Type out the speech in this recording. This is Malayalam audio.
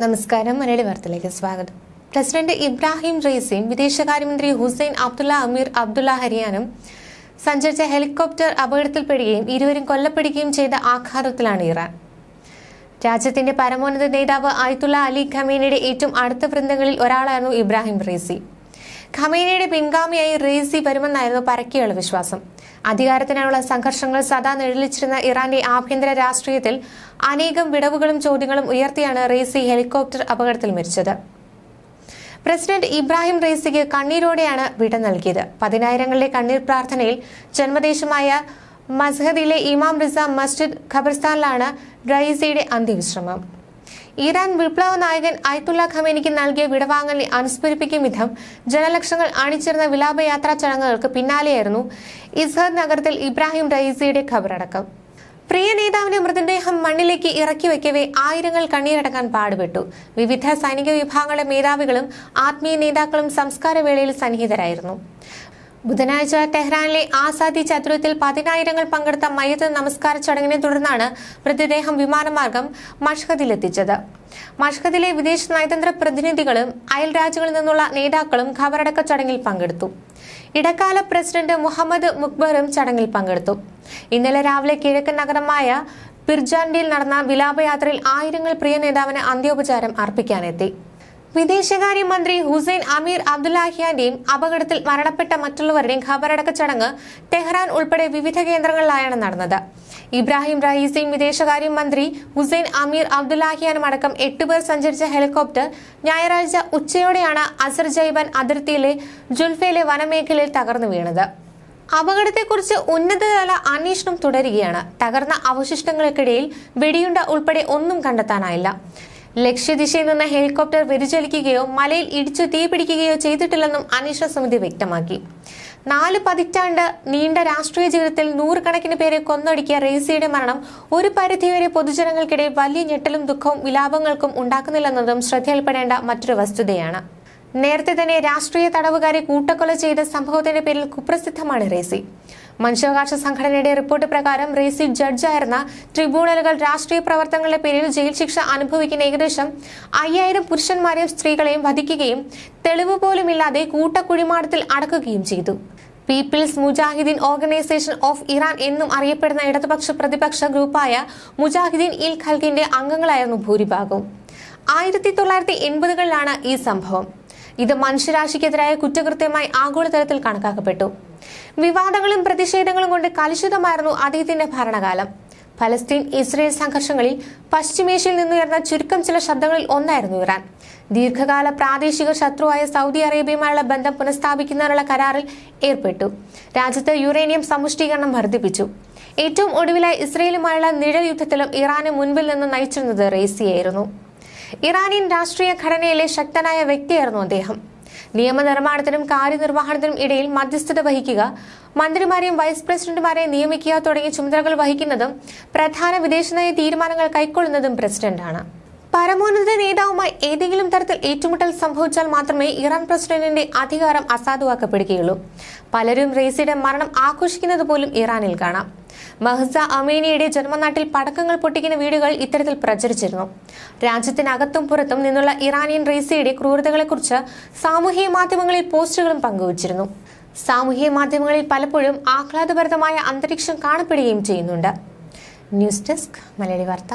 നമസ്കാരം. മലയാളി വാർത്തയിലേക്ക് സ്വാഗതം. പ്രസിഡന്റ് ഇബ്രാഹിം റെയ്സിയും വിദേശകാര്യമന്ത്രി ഹുസൈൻ അബ്ദുള്ള അമീർ അബ്ദുള്ള ഹരിയാനും സഞ്ചരിച്ച ഹെലികോപ്റ്റർ അപകടത്തിൽപ്പെടുകയും ഇരുവരും കൊല്ലപ്പെടുകയും ചെയ്ത ആഘാതത്തിലാണ് ഇറാൻ. രാജ്യത്തിന്റെ പരമോന്നത നേതാവ് ആയത്തുള്ള അലി ഖമീനയുടെ ഏറ്റവും അടുത്ത വൃന്ദങ്ങളിൽ ഒരാളായിരുന്നു ഇബ്രാഹിം റേസി ഖമീനയുടെ പിൻഗാമിയായി റേസി വരുമെന്നായിരുന്നു പരക്കെയുള്ള വിശ്വാസം. അധികാരത്തിനായുള്ള സംഘർഷങ്ങൾ സദാ നിഴലിച്ചിരുന്ന ഇറാന്റെ ആഭ്യന്തര രാഷ്ട്രീയത്തിൽ അനേകം വിടവുകളും ചോദ്യങ്ങളും ഉയർത്തിയാണ് റേസി ഹെലികോപ്റ്റർ അപകടത്തിൽ മരിച്ചത്. പ്രസിഡന്റ് ഇബ്രാഹിം റേസിക്ക് കണ്ണീരോടെയാണ് വിട നൽകിയത്. പതിനായിരങ്ങളിലെ കണ്ണീർ പ്രാർത്ഥനയിൽ ജന്മദേശമായ മസ്ഹദിലെ ഇമാം റിസ മസ്ജിദ് ഖബർസ്ഥാനിലാണ് റൈസിയുടെ അന്ത്യവിശ്രമം. ഇറാൻ വിപ്ലവ നായകൻ അയത്തുള്ള ഖമേനിക്ക് നൽകിയ വിടവാങ്ങലിനെ അനുസ്മരിപ്പിക്കും വിധം ജനലക്ഷങ്ങൾ അണിച്ചിരുന്ന വിലാപയാത്രാ ചടങ്ങുകൾക്ക് പിന്നാലെയായിരുന്നു ഇസ്ഹർ നഗരത്തിൽ ഇബ്രാഹിം റൈസിയുടെ ഖബറടക്കം. പ്രിയ നേതാവിന്റെ മൃതദേഹം മണ്ണിലേക്ക് ഇറക്കി വയ്ക്കവേ ആയിരങ്ങൾ കണ്ണീരടക്കാൻ പാടുപെട്ടു. വിവിധ സൈനിക വിഭാഗങ്ങളുടെ മേധാവികളും ആത്മീയ നേതാക്കളും സംസ്കാരവേളയിൽ സന്നിഹിതരായിരുന്നു. ബുധനാഴ്ച ടെഹ്റാനിലെ ആസാദി ചതുരത്തിൽ പതിനായിരങ്ങൾ പങ്കെടുത്ത മയ്യത്ത് നമസ്കാര ചടങ്ങിനെ തുടർന്നാണ് മൃതദേഹം വിമാനമാർഗം മഷ്ഹദിലെത്തിച്ചത്. മഷ്ഹദിലെ വിദേശ നയതന്ത്ര പ്രതിനിധികളും അയൽ രാജ്യങ്ങളിൽ നിന്നുള്ള നേതാക്കളും ഖബറടക്ക ചടങ്ങിൽ പങ്കെടുത്തു. ഇടക്കാല പ്രസിഡന്റ് മുഹമ്മദ് മുക്ബറും ചടങ്ങിൽ പങ്കെടുത്തു. ഇന്നലെ രാവിലെ കിഴക്കൻ നഗരമായ പിർജാൻഡിയിൽ നടന്ന വിലാപയാത്രയിൽ ആയിരങ്ങൾ പ്രിയ നേതാവിന് അന്ത്യോപചാരം അർപ്പിക്കാനെത്തി. വിദേശകാര്യമന്ത്രി ഹുസൈൻ അമീർ അബ്ദുല്ലാഹിയാന്റെയും അപകടത്തിൽ മരണപ്പെട്ട മറ്റുള്ളവരുടെയും ഖബറടക്ക ചടങ്ങ് ടെഹ്റാൻ ഉൾപ്പെടെ വിവിധ കേന്ദ്രങ്ങളിലായാണ് നടന്നത്. ഇബ്രാഹിം റഹീസയും വിദേശകാര്യമന്ത്രി ഹുസൈൻ അമീർ അബ്ദുല്ലാഹിയാനും അടക്കം എട്ടുപേർ സഞ്ചരിച്ച ഹെലികോപ്റ്റർ ഞായറാഴ്ച ഉച്ചയോടെയാണ് അസർ അസർജൈബാൻ അതിർത്തിയിലെ ജുൽഫയിലെ വനമേഖലയിൽ തകർന്നു വീണത്. അപകടത്തെക്കുറിച്ച് ഉന്നതതല അന്വേഷണം തുടരുകയാണ്. തകർന്ന അവശിഷ്ടങ്ങൾക്കിടയിൽ വെടിയുണ്ട ഉൾപ്പെടെ ഒന്നും കണ്ടെത്താനായില്ല. ലക്ഷ്യദിശയിൽ നിന്ന് ഹെലികോപ്റ്റർ വ്യതിചലിക്കുകയോ മലയിൽ ഇടിച്ചു തീപിടിക്കുകയോ ചെയ്തിട്ടില്ലെന്നും അന്വേഷണ സമിതി വ്യക്തമാക്കി. നാല് പതിറ്റാണ്ട് നീണ്ട രാഷ്ട്രീയ ജീവിതത്തിൽ നൂറുകണക്കിന് പേരെ കൊന്നൊടുക്കിയ റെയ്സിയുടെ മരണം ഒരു പരിധിവരെ പൊതുജനങ്ങൾക്കിടയിൽ വലിയ ഞെട്ടലും ദുഃഖവും വിലാപങ്ങൾക്കും ഉണ്ടാക്കുന്നില്ലെന്നതും ശ്രദ്ധയിൽപ്പെടേണ്ട മറ്റൊരു വസ്തുതയാണ്. നേരത്തെ തന്നെ രാഷ്ട്രീയ തടവുകാരെ കൂട്ടക്കൊല ചെയ്ത സംഭവത്തിന്റെ പേരിൽ കുപ്രസിദ്ധമാണ് റേസി. മനുഷ്യാവകാശ സംഘടനയുടെ റിപ്പോർട്ട് പ്രകാരം റേസി ജഡ്ജായിരുന്ന ട്രിബ്യൂണലുകൾ രാഷ്ട്രീയ പ്രവർത്തനങ്ങളുടെ പേരിൽ ജയിൽ ശിക്ഷ അനുഭവിക്കുന്ന ഏകദേശം അയ്യായിരം പുരുഷന്മാരെയും സ്ത്രീകളെയും വധിക്കുകയും തെളിവ് പോലുമില്ലാതെ കൂട്ടക്കുഴിമാടത്തിൽ അടക്കുകയും ചെയ്തു. People's Mujahideen organisation of Iran എന്നും അറിയപ്പെടുന്ന ഇടതുപക്ഷ പ്രതിപക്ഷ ഗ്രൂപ്പായ മുജാഹിദീൻ ഇൽ ഖൽഗിന്റെ അംഗങ്ങളായിരുന്നു ഭൂരിഭാഗവും. ആയിരത്തി തൊള്ളായിരത്തി എൺപതുകളിലാണ് ഈ സംഭവം. ഇത് മനുഷ്യരാശിക്കെതിരായ കുറ്റകൃത്യമായി ആഗോളതലത്തിൽ കണക്കാക്കപ്പെട്ടു. വിവാദങ്ങളും പ്രതിഷേധങ്ങളും കൊണ്ട് കലുഷിതമായിരുന്നു അദ്ദേഹത്തിന്റെ ഭരണകാലം. ഫലസ്തീൻ ഇസ്രയേൽ സംഘർഷങ്ങളിൽ പശ്ചിമേഷ്യയിൽ നിന്നുയർന്ന ചുരുക്കം ചില ശബ്ദങ്ങളിൽ ഒന്നായിരുന്നു ഇറാൻ. ദീർഘകാല പ്രാദേശിക ശത്രുവായ സൗദി അറേബ്യയുമായുള്ള ബന്ധം പുനഃസ്ഥാപിക്കുന്നതിനുള്ള കരാറിൽ ഏർപ്പെട്ടു. രാജ്യത്ത് യുറേനിയം സമുഷ്ടീകരണം വർദ്ധിപ്പിച്ചു. ഏറ്റവും ഒടുവിലായി ഇസ്രയേലുമായുള്ള നിഴൽ യുദ്ധത്തിലും ഇറാന് മുൻപിൽ നിന്ന് നയിച്ചിരുന്നത് റേസിയായിരുന്നു ഇറാനിയൻ രാഷ്ട്രീയ ഘടനയിലെ ശക്തനായ വ്യക്തിയായിരുന്നു അദ്ദേഹം. നിയമനിർമ്മാണത്തിനും കാര്യനിർവഹണത്തിനും ഇടയിൽ മധ്യസ്ഥത വഹിക്കുക മന്ത്രിമാരെയും വൈസ് പ്രസിഡന്റുമാരെയും നിയമിക്കുക തുടങ്ങിയ ചുമതലകൾ വഹിക്കുന്നതും പ്രധാന വിദേശനയ തീരുമാനങ്ങൾ കൈക്കൊള്ളുന്നതും പ്രസിഡന്റാണ്. പരമോന്നത നേതാവുമായി ഏതെങ്കിലും തരത്തിൽ ഏറ്റുമുട്ടൽ സംഭവിച്ചാൽ മാത്രമേ ഇറാൻ പ്രസിഡന്റിന്റെ അധികാരം അസാധുവാക്കപ്പെടുകയുള്ളൂ. പലരും റേസിയുടെ മരണം ആഘോഷിക്കുന്നത് പോലും ഇറാനിൽ കാണാം. മഹ്സ അമേനിയുടെ ജന്മനാട്ടിൽ പടക്കങ്ങൾ പൊട്ടിക്കുന്ന വീടുകൾ ഇത്തരത്തിൽ പ്രചരിച്ചിരുന്നു. രാജ്യത്തിനകത്തും പുറത്തും നിന്നുള്ള ഇറാനിയൻ റേസിയുടെ ക്രൂരതകളെക്കുറിച്ച് സാമൂഹിക മാധ്യമങ്ങളിൽ പോസ്റ്റുകളും പങ്കുവച്ചിരുന്നു. സാമൂഹിക മാധ്യമങ്ങളിൽ പലപ്പോഴും ആഹ്ലാദഭരിതമായ അന്തരീക്ഷം കാണപ്പെടുകയും ചെയ്യുന്നുണ്ട്. ന്യൂസ് ഡെസ്ക് മലയാളി വാർത്ത.